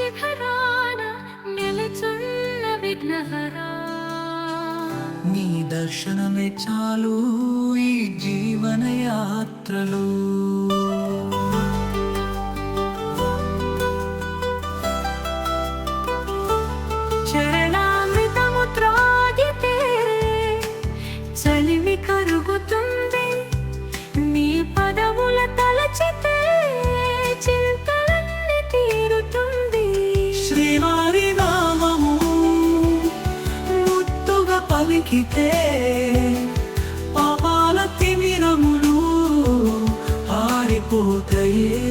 శిఖరాన నిలుచున్న విఘ్నహరా. నీ దర్శనమే చాలు ఈ జీవన యాత్రలో పలికితే పాపాల తిమిరములు ఆరిపోతాయే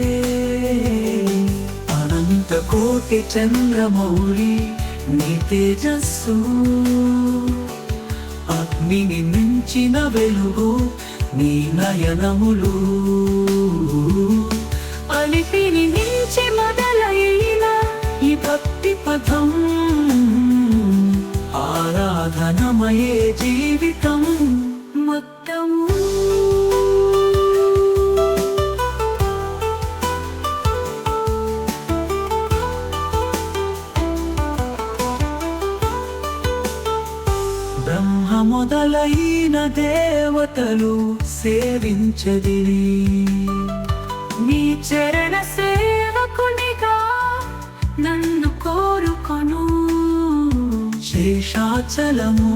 అనంత కోటి చంద్రమౌళి నీ తేజస్సు అగ్నిని మించిన వెలుగు నీ నయనములు. ఆరాధనమయే జీవితం మొత్తము. బ్రహ్మ మొదలైన దేవతలు సేవించది నీ చరణ సేవకునిగా నన్ను శేషాచలము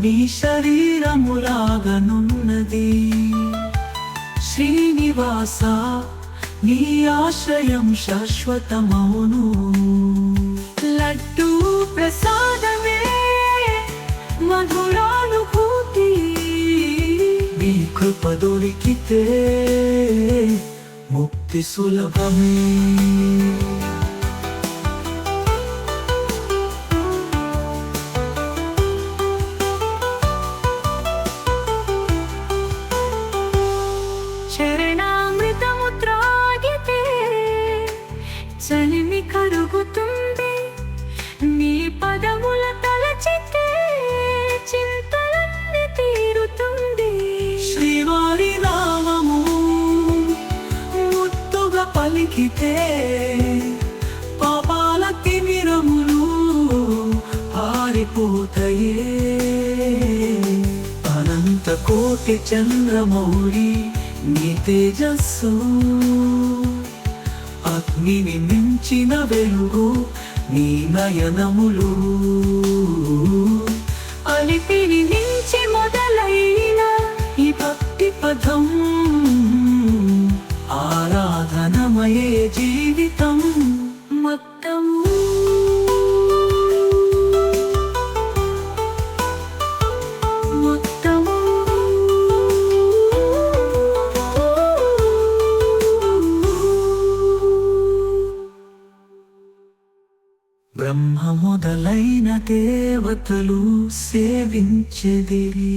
నీ శరీరములాగనున్నది. శ్రీనివాస నీ ఆశ్రయం శాశ్వతమౌను. లడ్డూ ప్రసాదమే మధురానుభూతి నీ కృప దొరికితే ముక్తి సులభమే. చరణామృతము త్రాగితే చలిమి కరుగుతుంది. నీ పదముల తలచితే చింతలన్నీ తీరుతుంది. శ్రీవారి నామము ముత్తుగా పలికితే పాపాల తిమిరములు పారిపోతయే. అనంత కోటి చంద్రమౌళి నీ తేజస్సు అగ్నిని మించిన వెలుగు నీ నయనములు. అలిపిని మించి మొదలైన ఈ భక్తి పదం బ్రహ్మ మొదలైన దేవతలు సేవించెదిరి.